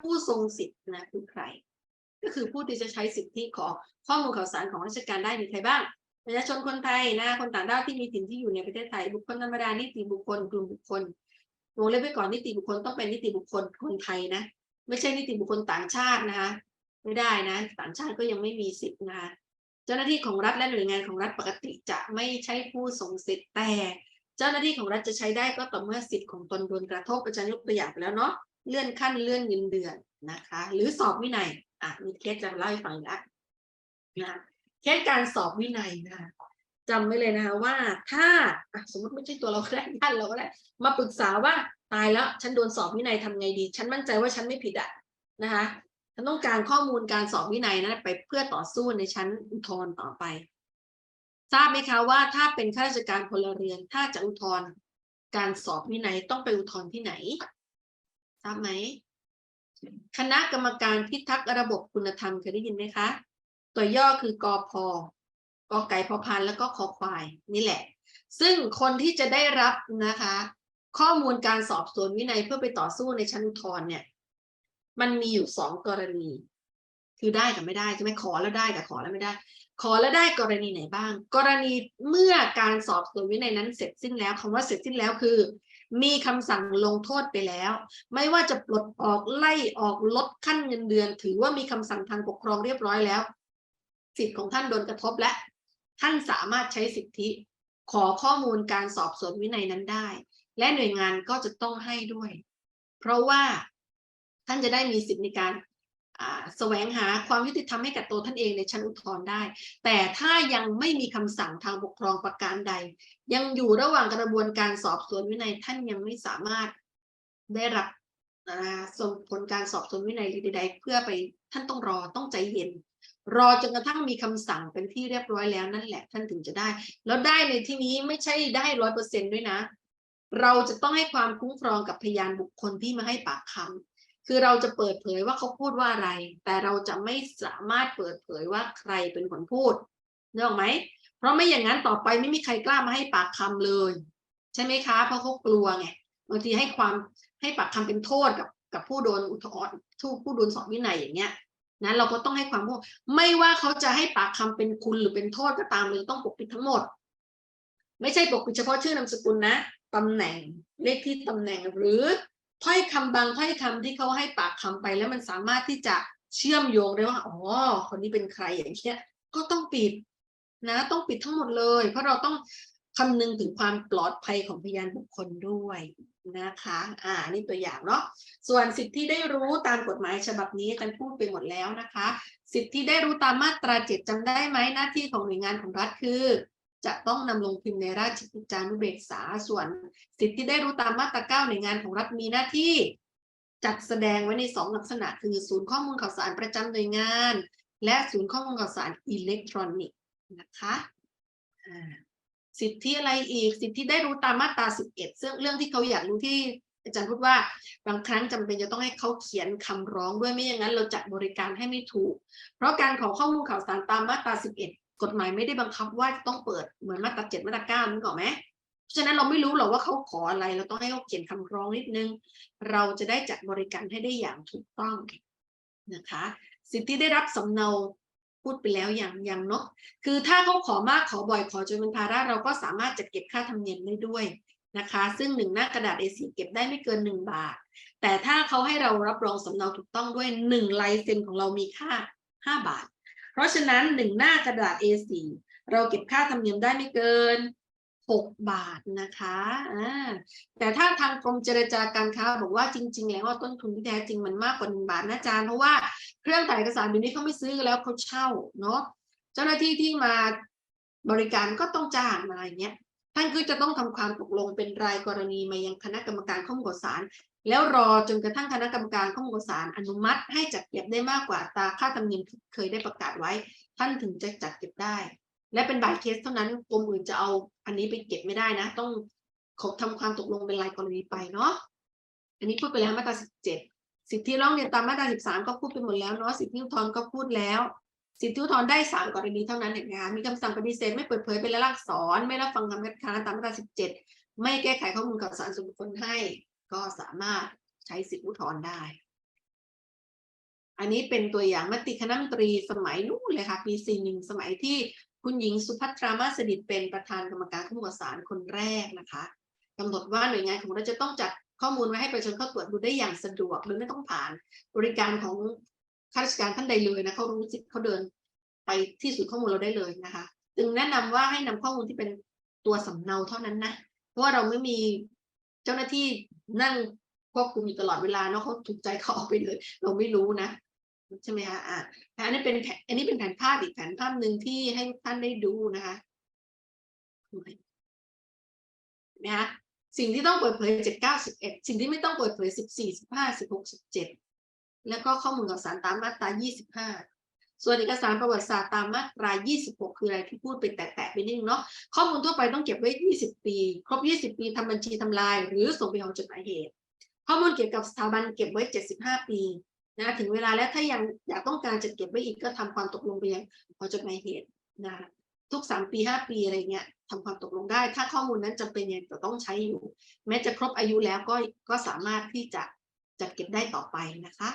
ผู้ทรงสิทธินะคือใคร ก็คือผู้ที่จะใช้สิทธิของข้อมูลข่าวสารของราชการได้มีใครบ้างประชาชนคนไทยนะคนต่างด้าวที่มีถิ่นที่อยู่ในประเทศไทย บุคคลธรรมดานิติบุคคลกลุ่มบุคคลวงเล็บไว้ก่อนนิติบุคคลต้องเป็นนิติบุคคลคนไทยนะไม่ใช่นิติบุคคลต่างชาตินะคะไม่ได้นะต่างชาติก็ยังไม่มีสิทธิ์นะคะเจ้าหน้าที่ของรัฐและหน่วยงานของรัฐปกติจะไม่ใช่ผู้ทรงสิทธิ์แต่ เจ้าหน้าที่ของรัฐจะใช้ได้ก็ต่อเมื่อสิทธิ์ของตนโดนกระทบอาจารย์ยกตัวอย่างไปแล้วเนาะ เลื่อนขั้นเลื่อนเงินเดือนนะคะ หรือสอบวินัยอะมีเคสจะเล่าให้ฟังแล้วนะเคสการสอบวินัยนะคะจำไว้เลยนะคะว่าถ้าสมมติไม่ใช่ตัวเราก็ได้ท่านเราก็ได้มาปรึกษาว่าตายแล้ว ฉันโดนสอบวินัยทำไงดี ฉันมั่นใจว่าฉันไม่ผิดอะนะคะฉันต้องการข้อมูลการสอบวินัยนะไปเพื่อต่อสู้ในชั้นอุทธรณ์ต่อไป ทราบไหมคะว่าถ้าเป็นข้าราชการพลเรือนถ้าจะอุทธรณ์การสอบวินัยต้องไปอุทธรณ์ที่ไหน ทราบไหม คณะกรรมการพิทักษ์ระบบคุณธรรมเคยได้ยินไหมคะ ตัวย่อคือกอพกอไก่พอพานแล้วก็คอควาย นี่แหละ ซึ่งคนที่จะได้รับนะคะ ข้อมูลการสอบสวนวินัยเพื่อไปต่อสู้ในชั้นอุทธรณ์เนี่ย มันมีอยู่สองกรณี คือได้กับไม่ได้ใช่ไหมขอแล้วได้กับขอแล้วไม่ได้ ขอแล้วได้กรณีไหนบ้าง กรณีเมื่อการสอบสวนวินัยนั้นเสร็จสิ้นแล้วคำว่าเสร็จสิ้นแล้วคือ มีคำสั่งลงโทษไปแล้ว ไม่ว่าจะปลดออกไล่ออกลดขั้นเงินเดือน ถือว่ามีคำสั่งทางปกครองเรียบร้อยแล้ว สิทธิ์ของท่านโดนกระทบและท่านสามารถใช้สิทธิ ขอข้อมูลการสอบสวนวินัยนั้นได้ และหน่วยงานก็จะต้องให้ด้วย เพราะว่าท่านจะได้มีสิทธิในการ แสวงหาความยุติธรรมให้กับตัวท่านเองในชั้นอุทธรณ์ได้ แต่ถ้ายังไม่มีคำสั่งทางปกครองประการใด ยังอยู่ระหว่างกระบวนการสอบสวนวินัยท่านยังไม่สามารถได้รับส่งผลการสอบสวนวินัยใดๆเพื่อไปท่านต้องรอต้องใจเย็น รอจนกระทั่งมีคำสั่งเป็นที่เรียบร้อยแล้วนั่นแหละท่านถึงจะได้ แล้วได้ในที่นี้ไม่ใช่ได้ร้อยเปอร์เซ็นด้วยนะ เราจะต้องให้ความคุ้มครองกับพยานบุคคลที่มาให้ปากคำ คือเราจะเปิดเผยว่าเขาพูดว่าอะไร แต่เราจะไม่สามารถเปิดเผยว่าใครเป็นคนพูดนึกออกไหม เพราะไม่อย่างนั้นต่อไปไม่มีใครกล้ามาให้ปากคำเลย ใช่ไหมคะ เพราะเขากลัวไงบางทีให้ความให้ปากคำเป็นโทษกับกับผู้โดนอุทธรณ์ผู้ผู้โดนสอบวินัยอย่างเงี้ยนะเราก็ต้องให้ความรู้ไม่ว่าเขาจะให้ปากคำเป็นคุณหรือเป็นโทษก็ตามเลยต้องปกปิดทั้งหมด ไม่ใช่ปกปิดเฉพาะชื่อนามสกุลนะตำแหน่งเลขที่ตำแหน่งหรือ ถ้อยคำบางถ้อยคำที่เขาให้ปากคำไปแล้วมันสามารถที่จะเชื่อมโยงได้ว่าอ๋อคนนี้เป็นใครอย่างเงี้ยก็ต้องปิดนะ ต้องปิดทั้งหมดเลย เพราะเราต้องคำนึงถึงความปลอดภัยของพยานบุคคลด้วยนะคะ อ่า นี่ตัวอย่างเนาะ ส่วนสิทธิที่ได้รู้ตามกฎหมายฉบับนี้อาจารย์พูดไปหมดแล้วนะคะ สิทธิที่ได้รู้ตามมาตราเจ็ดจำได้ไหมหน้าที่ของหน่วยงานของรัฐคือ จะต้องนำลงพิมพ์ในราชกิจจานุเบกษาส่วน สิทธิที่ได้รู้ตามมาตราเก้าหน่วยงานของรัฐมีหน้าที่ จัดแสดงไว้ในสองลักษณะคือศูนย์ข้อมูลข่าวสารประจำหน่วยงาน และศูนย์ข้อมูลข่าวสารอิเล็กทรอนิกส์นะคะสิทธิอะไรอีก สิทธิได้รู้ตามมาตราสิบเอ็ดซึ่งเรื่องที่เขาอยากรู้ที่อาจารย์พูดว่าบางครั้งจำเป็นจะต้องให้เขาเขียนคำร้องด้วยไม่อย่างนั้นเราจัดบริการให้ไม่ถูก เพราะการขอข้อมูลข่าวสารตามมาตราสิบเอ็ด กฎหมายไม่ได้บังคับว่าจะต้องเปิดเหมือนมาตราเจ็ดมาตราเก้านึกออกไหมเพราะฉะนั้นเราไม่รู้หรอกว่าเขาขออะไร เราต้องให้เขาเขียนคำร้องนิดนึง เราจะได้จัดบริการให้ได้อย่างถูกต้องนะคะ สิทธิได้รับสำเนาพูดไปแล้วอย่างยังเนาะคือถ้าเขาขอมากขอบ่อยขอจนเป็นภาระเราก็สามารถจะเก็บค่าธรรมเนียมได้ด้วยนะคะ ซึ่งหนึ่งหน้ากระดาษ A4 เก็บได้ไม่เกินหนึ่งบาท แต่ถ้าเขาให้เรารับรองสำเนาถูกต้องด้วยหนึ่งลายเซ็นของเรามีค่าห้าบาท ราะฉะนั้นหนึ่งหน้ากระดาษ A4 เราเก็บค่าธรรมเนียมได้ไม่เกินหกบาทนะคะอ่าแต่ถ้าทางกรมเจรจาการค้าบอกว่าจริง ๆ แล้วต้นทุนที่แท้จริงมันมากกว่าหนึ่งบาทนะอาจารย์เพราะว่าเครื่องถ่ายเอกสารเดี๋ยวนี้เขาไม่ซื้อแล้วเขาเช่าเนาะเจ้าหน้าที่ที่มาบริการก็ต้องจ้างมาอย่างเงี้ยท่านก็จะต้องทำความตกลงเป็นรายกรณีมายังคณะกรรมการข้อมูลข่าวสาร แล้วรอจนกระทั่งคณะกรรมการข้อมูลสารอนุมัติ ให้จัดเก็บได้มากกว่าตาค่าธรรมเนียมที่เคยได้ประกาศไว้ ท่านถึงจะจัดเก็บได้ และเป็นบายเคสเท่านั้นกรมอื่นจะเอาอันนี้ไปเก็บไม่ได้นะ ต้องขอทำความตกลงเป็นรายกรณีไปเนาะอันนี้พูดไปแล้วมาตราสิบเจ็ดสิทธิร้องเรียนตามมาตราสิบสามก็พูดไปหมดแล้วเนาะสิทธิอุทธรณ์ก็พูดแล้ว สิทธิอุทธรณ์ได้สามกรณีเท่านั้นเองนะคะมีคำสั่งปฏิเสธไม่เปิดเผยเป็นลายลักษณ์อักษรไม่รับฟังคำคัดค้านตามมาตราสิบเจ็ดไม่แก้ไขข้อมูลข่าวสารส่วนบุคคลให้ ก็สามารถใช้สิทธิอุทธรณ์ได้ อันนี้เป็นตัวอย่างมติคณะมนตรีสมัยนู้นเลยค่ะปีสี่หนึ่งสมัยที่คุณหญิงสุภัทรามาสดิตเป็นประธานกรรมการข้อมูลข่าวสารคนแรกนะคะกำหนดว่าหน่วยงานของเราจะต้องจัดข้อมูลไว้ให้ประชาชนเข้าตรวจดูได้อย่างสะดวกโดยไม่ต้องผ่านบริการของข้าราชการท่านใดเลยนะเขารู้สิทธิ์เขาเดินไปที่ศูนย์ข้อมูลเราได้เลยนะคะจึงแนะนำว่าให้นำข้อมูลที่เป็นตัวสำเนาเท่านั้นนะ เพราะว่าเราไม่มีเจ้าหน้าที่ นั่งควบคุมอยู่ตลอดเวลาเนาะเขาถูกใจเขาออกไปเลย เราไม่รู้นะใช่ไหมคะอะอันนี้เป็นแผนอันนี้เป็นแผนภาพอีกแผนภาพหนึ่งที่ให้ท่านได้ดูนะคะเนะคะสิ่งที่ต้องเปิดเผยเจ็ดเก้าสิบเอ็ดสิ่งที่ไม่ต้องเปิดเผยสิบสี่สิบห้าสิบหกสิบเจ็ดแล้วก็ข้อมูลข่าวสารตามมาตรายี่สิบห้า ส่วนเอกสารประวัติศาสตร์ตามมาตรายี่สิบหกคืออะไรที่พูดไปแตะๆไปนิดนึงเนาะข้อมูลทั่วไปต้องเก็บไว้ยี่สิบปี ครบยี่สิบปีทำบัญชีทำลาย หรือส่งไปหองจดหมายเหตุ ข้อมูลเกี่ยวกับสถาบันเก็บไว้เจ็ดสิบห้าปีนะถึงเวลาแล้วถ้ายังอยากต้องการจะเก็บไว้อีกก็ทำความตกลงไปยังหอจดหมายเหตุนะทุกสามปีห้าปีอะไรเงี้ยทำความตกลงได้ ถ้าข้อมูลนั้นจำเป็นยังจะต้องใช้อยู่ แม้จะครบอายุแล้วก็ก็สามารถที่จะจัดเก็บได้ต่อไปนะคะ